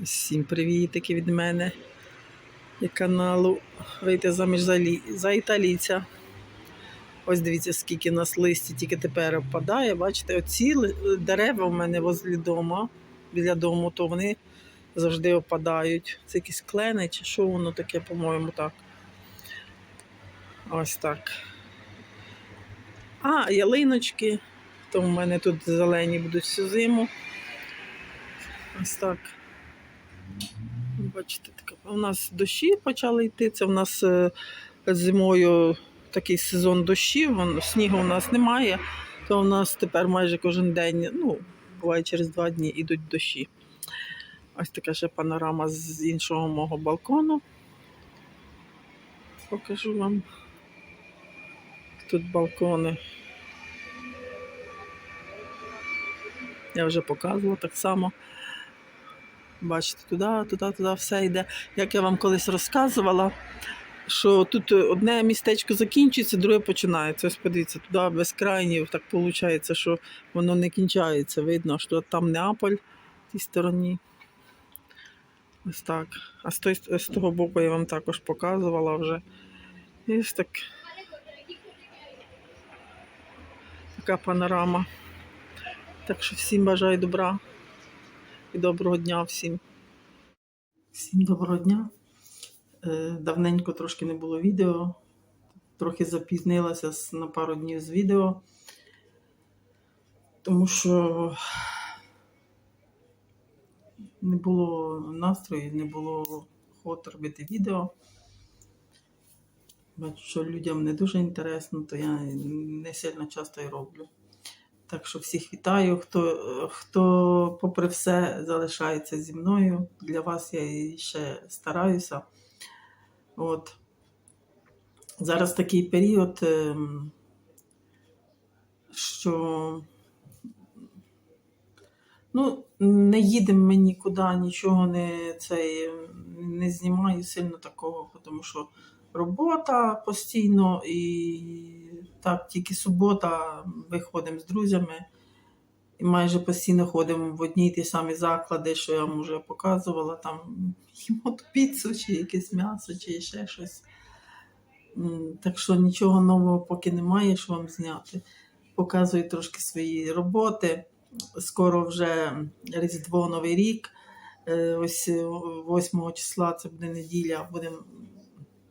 Всім привітики від мене і каналу Вийти заміж за, лі... за італійця. Ось дивіться, скільки нас листі тільки тепер опадає. Бачите, оці дерева в мене возле дома, біля дому, то вони завжди опадають. Це якісь клени чи що воно таке, по-моєму, так. Ось так. А, ялиночки. То в мене тут зелені будуть всю зиму. Ось так. Бачите, таке. У нас дощі почали йти. Це в нас е, зимою такий сезон дощів, снігу у нас немає, то у нас тепер майже кожен день, ну, буває через два дні йдуть дощі. Ось така ще панорама з іншого мого балкону. Покажу вам. Тут балкони. Я вже показувала так само. Бачите, туди, туди, туди все йде. Як я вам колись розказувала, що тут одне містечко закінчується, друге починається. Ось подивіться, туди безкрайні, так виходить, що воно не кінчається. Видно, що там Неаполь в тій стороні. Ось так. А з, той, з того боку я вам також показувала вже. І ось так. Така панорама. Так що всім бажаю добра і доброго дня всім. Всім доброго дня. Е, Давненько трошки не було відео. Трохи запізнилася на пару днів з відео. Тому що не було настрою, не було охоти робити відео. Бачу, що людям не дуже інтересно, то я не сильно часто і роблю. Так що всіх вітаю, хто, хто попри все залишається зі мною. Для вас я ще стараюся. От. Зараз такий період, ем, що ну, не їдемо ми нікуди, нічого не, цей, не знімаю сильно такого, тому що робота постійно і так, тільки субота виходимо з друзями. І майже постійно ходимо в одні й ті самі заклади, що я вам вже показувала, там їмо піцу, чи якесь м'ясо, чи ще щось. Так що нічого нового поки немає, що вам зняти. Показую трошки свої роботи. Скоро вже Різдво Новий рік. Е, Ось 8 числа це буде неділя, будемо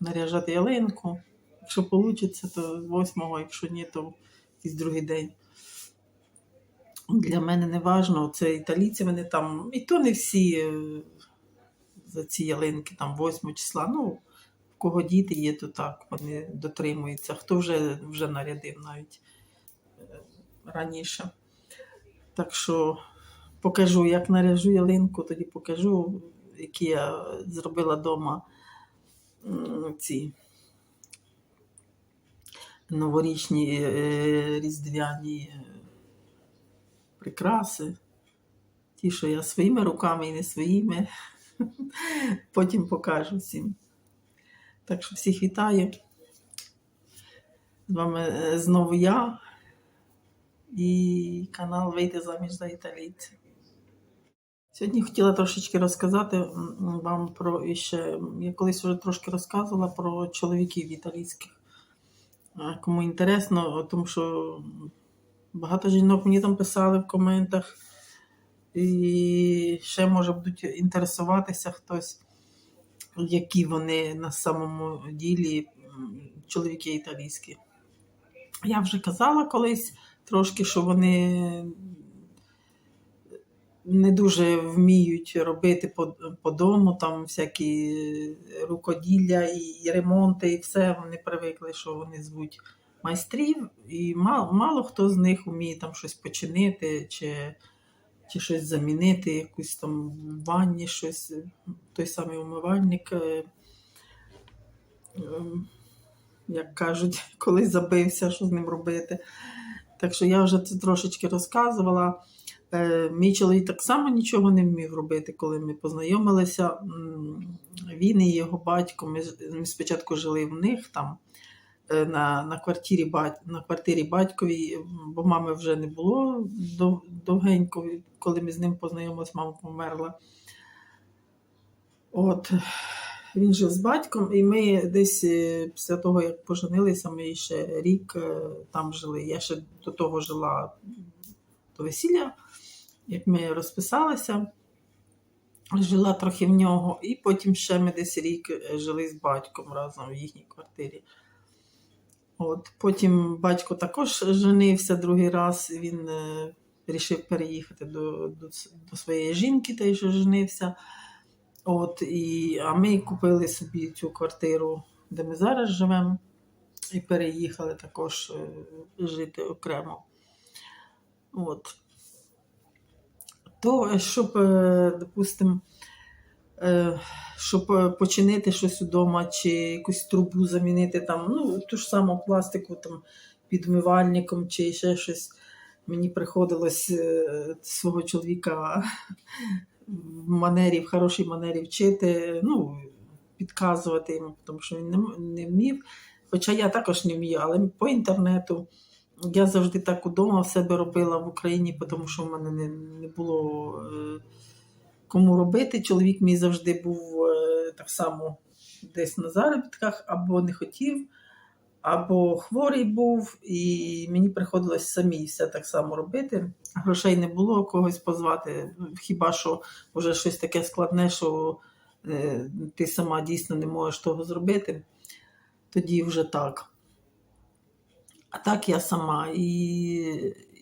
наряжати ялинку. Якщо вийде, то 8, якщо ні, то якийсь другий день. Для мене не важно, це італійці вони там, і то не всі е, за ці ялинки, там 8 числа. Ну, в кого діти є, то так, вони дотримуються. Хто вже, вже нарядив навіть е, раніше. Так що покажу, як наряжу ялинку, тоді покажу, які я зробила вдома ці новорічні е, різдвяні е, прикраси. Ті, що я своїми руками і не своїми. Потім покажу всім. Так що всіх вітаю. З вами е, знову я і канал Вийти заміж за італійця. Сьогодні хотіла трошечки розказати вам про ще. Я колись вже трошки розказувала про чоловіків італійських. А Кому інтересно, тому що багато жінок мені там писали в коментах, і ще може будуть інтересуватися хтось, які вони на самому ділі чоловіки італійські. Я вже казала колись трошки, що вони не дуже вміють робити по, по дому, там всякі рукоділля і, ремонти, і все. Вони привикли, що вони звуть майстрів, і мало, мало хто з них вміє там щось починити, чи, чи щось замінити, якусь там ванні, щось, той самий умивальник. е, ем, Як кажуть, коли забився, що з ним робити. Так що я вже це трошечки розказувала. Е, Мій чоловік так само нічого не вмів робити, коли ми познайомилися. Він і його батько, ми, ми спочатку жили в них там е, на, на, квартирі, на квартирі батьковій, бо мами вже не було довгенько, коли ми з ним познайомилися, мама померла. От він жив з батьком, і ми десь е, після того, як поженилися, ми ще рік там жили. Я ще до того жила до весілля, як ми розписалися, жила трохи в нього, і потім ще ми десь рік е, жили з батьком разом в їхній квартирі. От, потім батько також женився другий раз, він е, переїхати до, до, до своєї жінки, та й що женився. От, і, а ми купили собі цю квартиру, де ми зараз живемо, і переїхали також е, жити окремо. От. То, щоб, е, допустимо, е, щоб е, починити щось вдома, чи якусь трубу замінити, там, ну, ту ж саму пластику там, під вмивальником, чи ще щось. Мені приходилось свого чоловіка в манері, в хорошій манері вчити, ну, підказувати йому, тому що він не вмів. Хоча я також не вмію, але по інтернету. Я завжди так удома в себе робила в Україні, тому що в мене не, не було е, кому робити. Чоловік мій завжди був е, так само десь на заробітках, або не хотів, або хворий був, і мені приходилось самі все так само робити. Грошей не було когось позвати. Хіба що вже щось таке складне, що е, ти сама дійсно не можеш того зробити, тоді вже так. А так я сама і,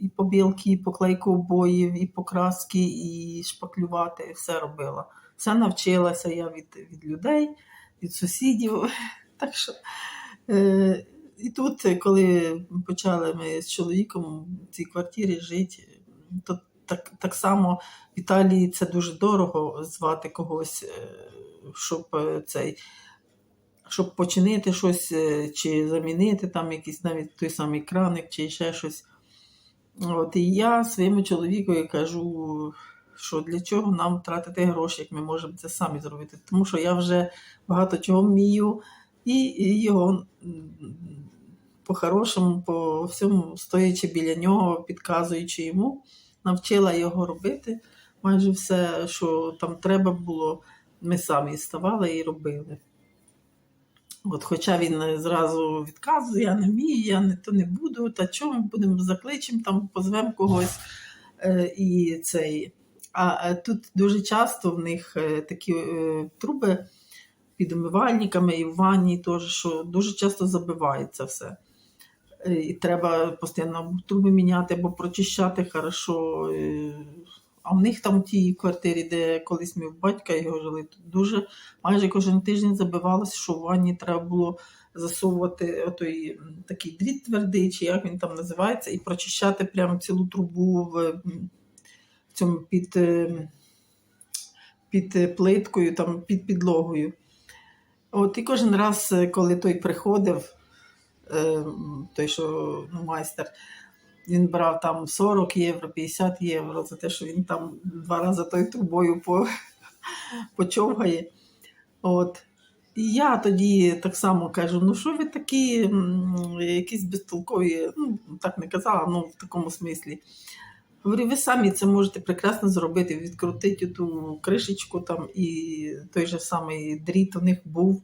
і побілки, і поклейку обоїв, і покраски, і шпаклювати, все робила. Все навчилася я від, від людей, від сусідів. Так що, е, і тут, коли почали ми з чоловіком в цій квартирі жити, то так, так само в Італії це дуже дорого звати когось, е, щоб е, цей щоб починити щось е, чи замінити там якийсь навіть той самий краник чи ще щось. От, і я своєму чоловікові кажу, що для чого нам тратити гроші, як ми можемо це самі зробити. Тому що я вже багато чого вмію, і, його по-хорошому, по всьому, стоячи біля нього, підказуючи йому, навчила його робити. Майже все, що там треба було, ми самі ставали і робили. От, хоча він е, зразу відказує, я не вмію, я не то не буду, та чого ми будемо закличемо, там позвемо когось. Е, і цей. А е, тут дуже часто в них е, такі е, труби під умивальниками і в ванні, теж, що дуже часто забивається все. І треба постійно труби міняти, або прочищати хорошо. А в них там в тій квартирі, де колись в батька його жили, дуже майже кожен тиждень забивалося, що в ванні треба було засовувати отой такий дріт твердий, чи як він там називається, і прочищати прямо цілу трубу в, в цьому під, е, під е, плиткою, там, під підлогою. От і кожен раз, е, коли той приходив, той, що ну, майстер, він брав там 40 євро, 50 євро за те, що він там два рази тою трубою по, почовгає. От. І я тоді так само кажу: ну що ви такі якісь безтолкові, ну так не казала, ну в такому смислі. Говорю, ви самі це можете прекрасно зробити, відкрутити ту кришечку там, і той же самий дріт у них був.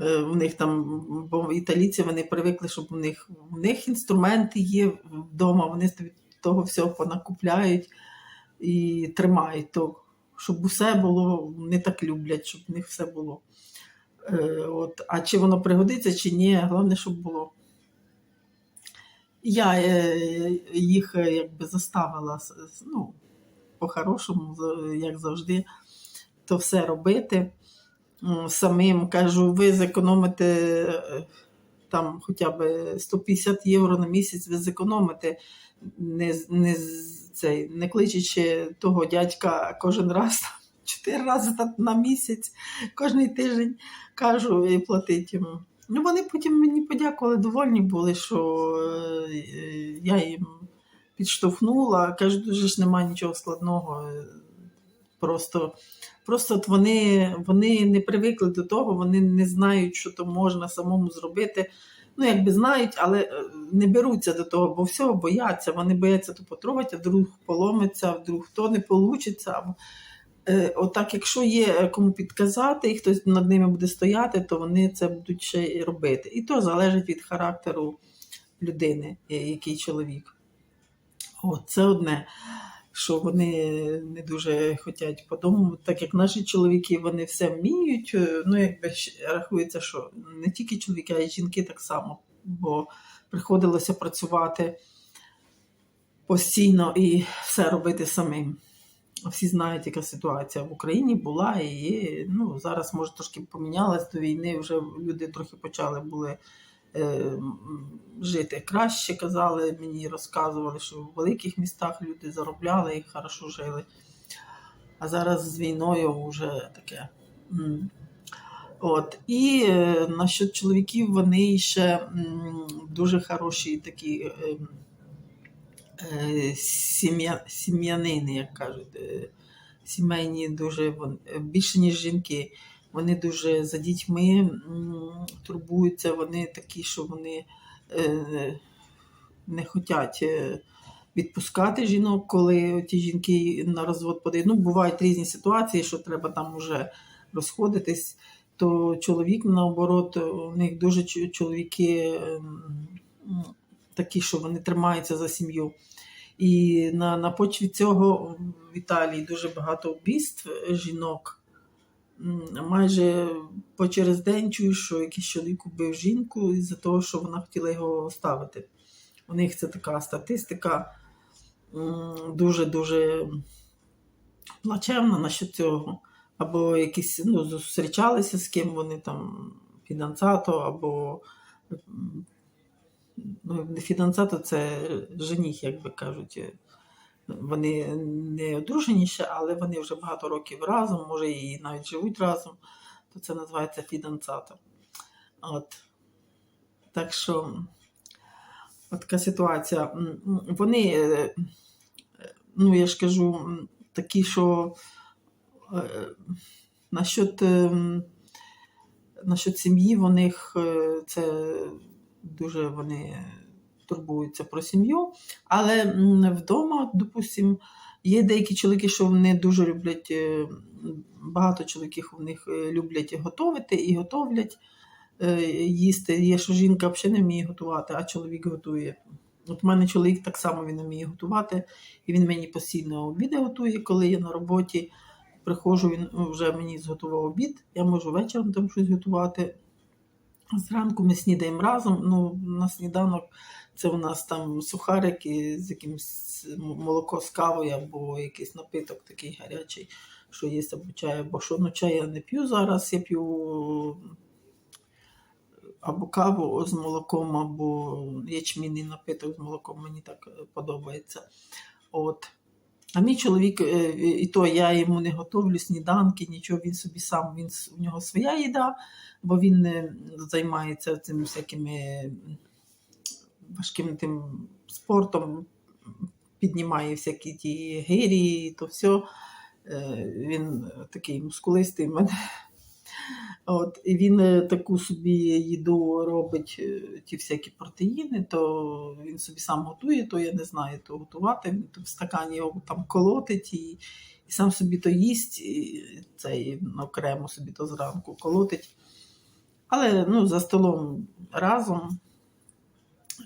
Е, В них там, бо італійці вони привикли, щоб у них, у них інструменти є вдома, вони собі того всього понакупляють і тримають то, щоб усе було, вони так люблять, щоб в них все було. Е, от. А чи воно пригодиться, чи ні, головне, щоб було. Я е, їх е, якби заставила ну, по-хорошому, як завжди, то все робити. Самим кажу, ви зекономите е, там хоча б 150 євро на місяць, ви зекономите, не, не, цей, не кличучи того дядька кожен раз, чотири рази на- місяць, кожен тиждень кажу і платить йому. Ну, вони потім мені подякували, довольні були, що е, я їм підштовхнула. Кажу, дуже ж немає нічого складного. е, Просто, просто от вони, вони не привикли до того, вони не знають, що то можна самому зробити. Ну, якби знають, але е, не беруться до того, бо всього бояться. Вони бояться то потрогати, а вдруг поломиться, вдруг то не вийде. Е, Отак, якщо є кому підказати, і хтось над ними буде стояти, то вони це будуть ще й робити. І то залежить від характеру людини, е, який чоловік. От, це одне, що вони не дуже хочуть по дому, так як наші чоловіки вони все вміють. е, Ну, якби рахується, що не тільки чоловіки, а й жінки так само, бо приходилося працювати постійно і все робити самим. Всі знають, яка ситуація в Україні була, і. Ну, зараз, може, трошки помінялась до війни, вже люди трохи почали були жити краще, казали, мені розказували, що в великих містах люди заробляли і хорошо жили. А зараз з війною вже таке. От. І е, насчет чоловіків вони ще дуже хороші такі. Е, е, сім'я, сім'янини, як кажуть, е, сімейні дуже е, більше, ніж жінки. Вони дуже за дітьми турбуються, вони такі, що вони е, не хочуть відпускати жінок, коли ті жінки на розвод подають. Ну, бувають різні ситуації, що треба там вже розходитись. То чоловік, наоборот, у них дуже чоловіки ем, такі, що вони тримаються за сім'ю. І на, на почві цього в Італії дуже багато вбійств жінок. Майже по через день чую, що якийсь чоловік убив жінку із-за того, що вона хотіла його оставити. У них це така статистика дуже-дуже плачевна насчет цього. Або якісь ну, зустрічалися з ким вони там фінансато, або ну, фінансато це жених, як би кажуть. Вони не одружені ще, але вони вже багато років разом, може і навіть живуть разом, то це називається фіданцато. От. Так що от така ситуація. Вони, е, ну я ж кажу, такі, що е, насчет, ем, насчет сім'ї, в них е, це дуже вони турбуються про сім'ю. Але вдома, допустим, є деякі чоловіки, що вони дуже люблять, е, багато чоловіків у них е, люблять готувати і готовлять е, їсти. Є, що жінка взагалі не вміє готувати, а чоловік готує. От у мене чоловік так само він вміє готувати, і він мені постійно обіди готує, коли я на роботі. Приходжу, він вже мені зготував обід, я можу вечором там щось готувати. Зранку ми снідаємо разом. Ну, на сніданок це у нас там сухарики з якимось молоко з кавою або якийсь напиток такий гарячий, що є або чай, або що. Ну, чай я не п'ю зараз, я п'ю або каву з молоком, або ячмінний напиток з молоком. Мені так подобається. От. А мій чоловік, е, і то я йому не готовлю сніданки, нічого, він собі сам, він, у нього своя їда, бо він е, займається цими всякими важким тим спортом, піднімає всякі ті гирі, то все. Він такий мускулистий мене. От, і він е, таку собі їду робить, е, ті всякі протеїни, то він собі сам готує, то я не знаю, то готувати. Він то в стакані його там колотить і, і сам собі то їсть, і цей окремо собі то зранку колотить. Але ну, за столом разом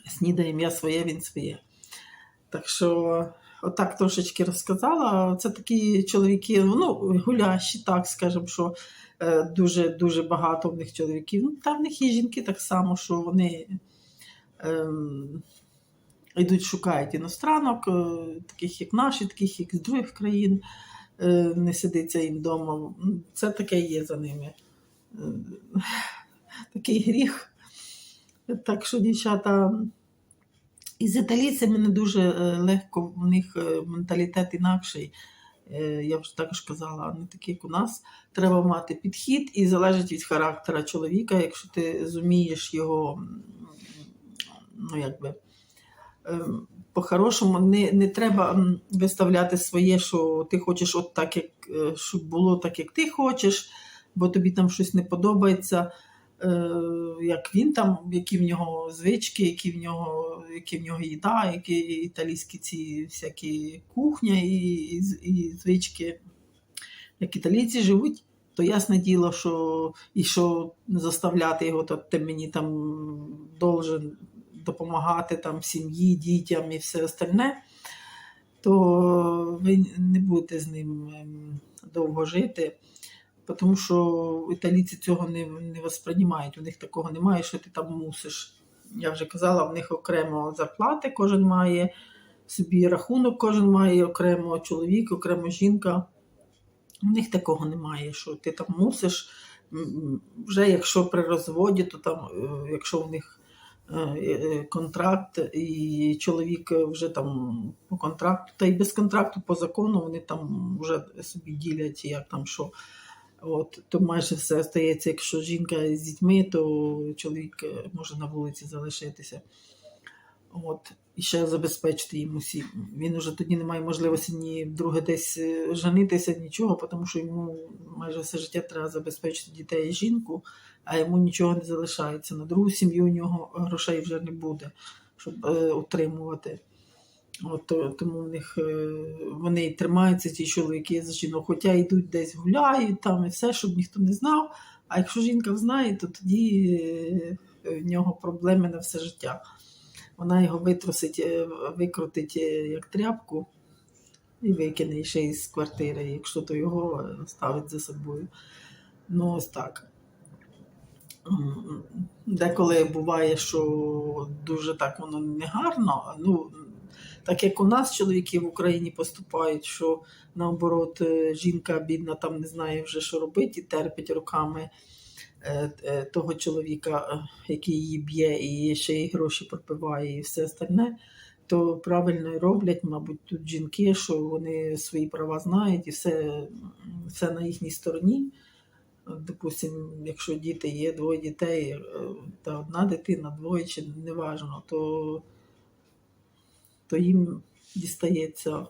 снідаємо я своє, він своє. Так що, отак трошечки розказала. Це такі чоловіки, ну, гулящі, так скажемо, що е, дуже дуже багато в них чоловіків. Ну, та в них є жінки так само, що вони ем, йдуть, шукають іностранок, е, таких як наші, таких як з других країн. Е, не сидиться їм вдома. Це таке є за ними. Такий гріх. Так що, дівчата, і з італійцями не дуже е, легко, в них е, менталітет інакший. Е, Я вже також казала, не такий, як у нас. Треба мати підхід і залежить від характера чоловіка. Якщо ти зумієш його, ну якби. ем, По-хорошому, не, не треба виставляти своє, що ти хочеш от так, як щоб було так, як ти хочеш, бо тобі там щось не подобається як він там, які в нього звички, які в нього, які в нього їда, які італійські ці всякі кухня і, і, і звички. як італійці живуть, то ясне діло, що і що заставляти його, то ти мені там должен допомагати там сім'ї, дітям і все остальне, то ви не будете з ним ем, довго жити. Тому що італійці цього не, не восприймають, у них такого немає, що ти там мусиш. Я вже казала, в них окремо зарплати кожен має, собі рахунок кожен має, окремо чоловік, окремо жінка. У них такого немає, що ти там мусиш. Вже якщо при розводі, то там, е, якщо у них е, е, контракт, і чоловік вже там по контракту, та й без контракту по закону вони там вже собі ділять, як там що. От, то майже все стається, якщо жінка з дітьми, то чоловік е, може на вулиці залишитися. От, і ще забезпечити їм усі. Він вже тоді не має можливості ні вдруге десь е, женитися, нічого, тому що йому майже все життя треба забезпечити дітей і жінку, а йому нічого не залишається. На другу сім'ю у нього грошей вже не буде, щоб е, утримувати. От, тому в них е, вони тримаються, ці чоловіки за жінок, хоча йдуть десь гуляють там і все, щоб ніхто не знав. А якщо жінка знає, то тоді е, в нього проблеми на все життя. Вона його витрусить, е, викрутить як тряпку і викине ще із квартири, якщо то його ставить за собою. Ну, ось так. Деколи буває, що дуже так воно негарно. Ну, так як у нас чоловіки в Україні поступають, що наоборот е, жінка бідна там не знає вже, що робити, і терпить руками е, е, того чоловіка, який її б'є, і ще й гроші пропиває, і все остальне, то правильно роблять, мабуть, тут жінки, що вони свої права знають, і все, все на їхній стороні. Допустим, якщо діти є, двоє дітей, та одна дитина, двоє чи неважно, то, то їм дістається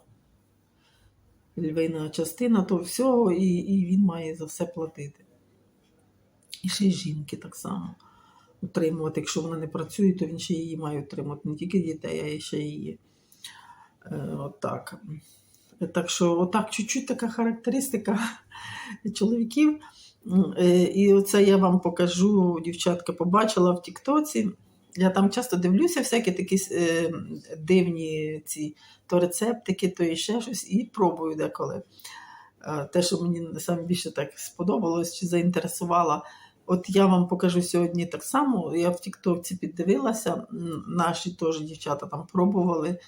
львина частина, то всього, і, і він має за все платити. І ще й жінки так само утримувати. Якщо вона не працює, то він ще її має утримувати. Не тільки дітей, а й ще її. Е, отак. Так що, отак, чуть-чуть така характеристика чоловіків. Е, І оце я вам покажу, дівчатка, побачила в Тіктоці. Я там часто дивлюся, всякі такі е, дивні ці то рецептики, то і ще щось, і пробую деколи. Е, Те, що мені саме більше так сподобалось чи заінтересувало. От я вам покажу сьогодні так само. Я в Тіктоці піддивилася, наші теж дівчата там пробували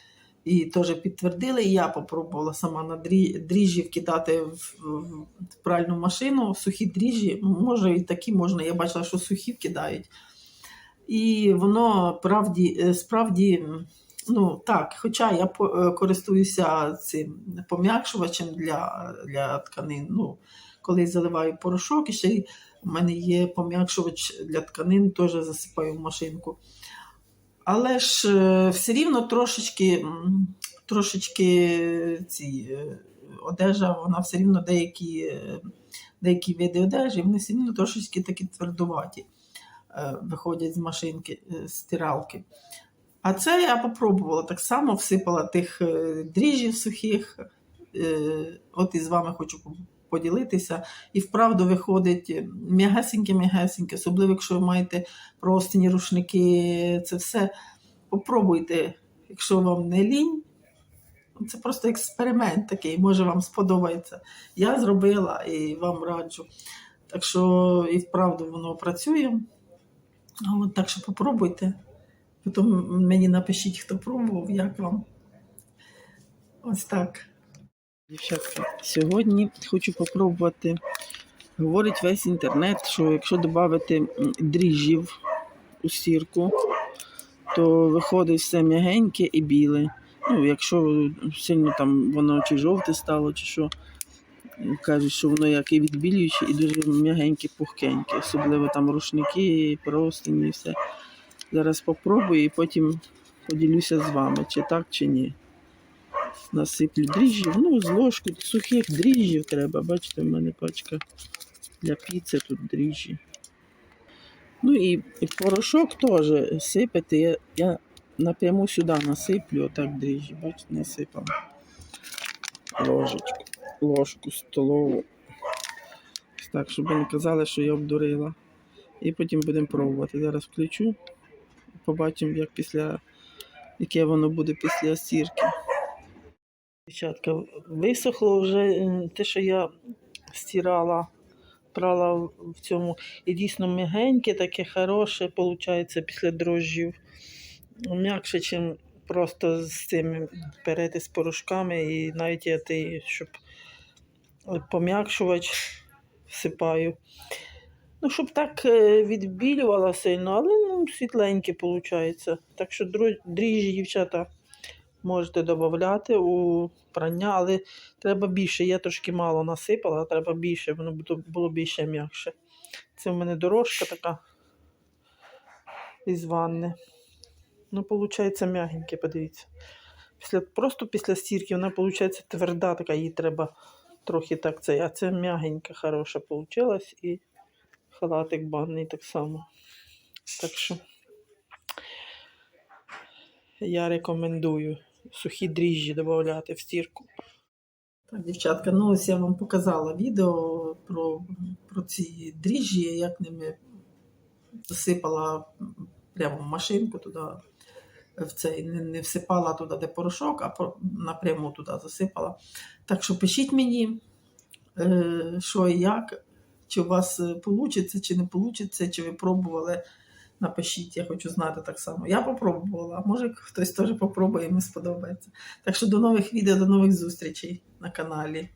і теж підтвердили. Я попробувала сама на дріжджі вкидати в, в, в пральну машину, сухі дріжджі. Може, і такі можна. Я бачила, що сухі вкидають. І воно правді, е, справді, ну так, хоча я е, користуюся цим пом'якшувачем для, для тканин. Ну, коли заливаю порошок, і ще й у мене є пом'якшувач для тканин, теж засипаю в машинку. Але ж е, все рівно трошечки, трошечки ці одежа, вона все рівно деякі, деякі види одежі, вони все рівно трошечки такі твердуваті виходять з машинки, е, з стиралки. А це я попробувала так само, всипала тих е, дріжджів сухих. Е, От і з вами хочу поділитися. І вправду виходить м'ягесеньке-м'ягесеньке, особливо, якщо ви маєте простині, рушники, це все. Попробуйте, якщо вам не лінь. Це просто експеримент такий, може вам сподобається. Я зробила і вам раджу. Так що і вправду воно працює. А От, так що попробуйте. Потім мені напишіть, хто пробував, як вам. Ось так. Дівчатка, сьогодні хочу попробувати. Говорить весь інтернет, що якщо додати дріжджів у сірку, то виходить все м'ягеньке і біле. Ну, якщо сильно там воно чи жовте стало, чи що. Кажуть, що воно як і відбілююче, і дуже м'ягеньке, пухкеньке. Особливо там рушники, простині і все. Зараз попробую і потім поділюся з вами, чи так, чи ні. Насиплю дріжджів. Ну, з ложку сухих дріжджів треба. Бачите, в мене пачка для піци тут дріжджі. Ну і, порошок теж сипати. Я, я напряму сюди насиплю, отак дріжджі. Бачите, насипав ложечку, ложку столову. Так, щоб не казали, що я обдурила. І потім будемо пробувати. Зараз включу. Побачимо, як після, яке воно буде після стірки. Дівчатка, висохло вже е, те, що я стирала, прала в цьому. І дійсно м'ягеньке, таке хороше, виходить, після дрожжів. М'якше, ніж просто з цими перейти з порошками. І навіть я ти, щоб пом'якшувач всипаю. Ну, щоб так е, відбілювала сильно, але ну, світленьке виходить. Так що дріжджі, дівчата, можете додати у прання, але треба більше. Я трошки мало насипала, треба більше, воно було більше м'якше. Це в мене дорожка така із ванни. Ну, виходить, м'ягеньке, подивіться. Після, просто після стірки вона, виходить, тверда така, їй треба трохи так це. А це м'ягенька, хороша вийшла. І халатик банний так само. Так що я рекомендую сухі дріжджі додати в стірку. Так, дівчатка, ну ось я вам показала відео про, про ці дріжджі, як ними засипала прямо в машинку туди, в цей, не, не всипала туди, де порошок, а напряму туди засипала. Так що пишіть мені, е, що і як, чи у вас вийде, чи не вийде, чи ви пробували. Напишіть, я хочу знати так само. Я попробувала, може хтось теж попробує, йому сподобається. Так що до нових відео, до нових зустрічей на каналі.